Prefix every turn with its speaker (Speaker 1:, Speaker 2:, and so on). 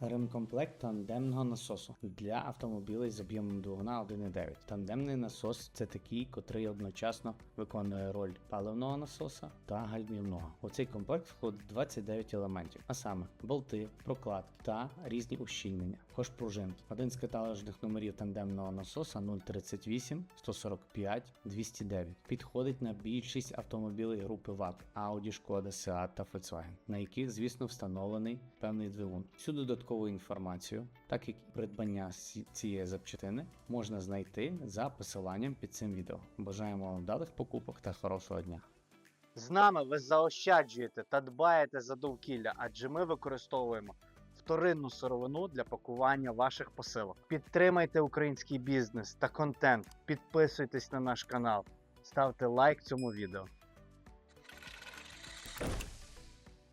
Speaker 1: Ремкомплект тандемного насосу для автомобілів з об'ємом двигуна 1.9. Тандемний насос це такий, котрий одночасно виконує роль паливного насоса та гальмівного. У цей комплект входить 29 елементів, а саме болти, прокладки та різні ущільнення, також пружинки. Один з каталожних номерів тандемного насоса 038 145 209 підходить на більшість автомобілів групи ВАК Audi, Шкода, Seat та Volkswagen, на яких, звісно, встановлений певний двигун. Всю додаткову інформацію, так як і придбання цієї запчастини, можна знайти за посиланням під цим відео. Бажаємо вам вдалих покупок та хорошого дня. З нами ви заощаджуєте та дбаєте за довкілля, адже ми використовуємо вторинну сировину для пакування ваших посилок. Підтримайте український бізнес та контент, підписуйтесь на наш канал, ставте лайк цьому відео.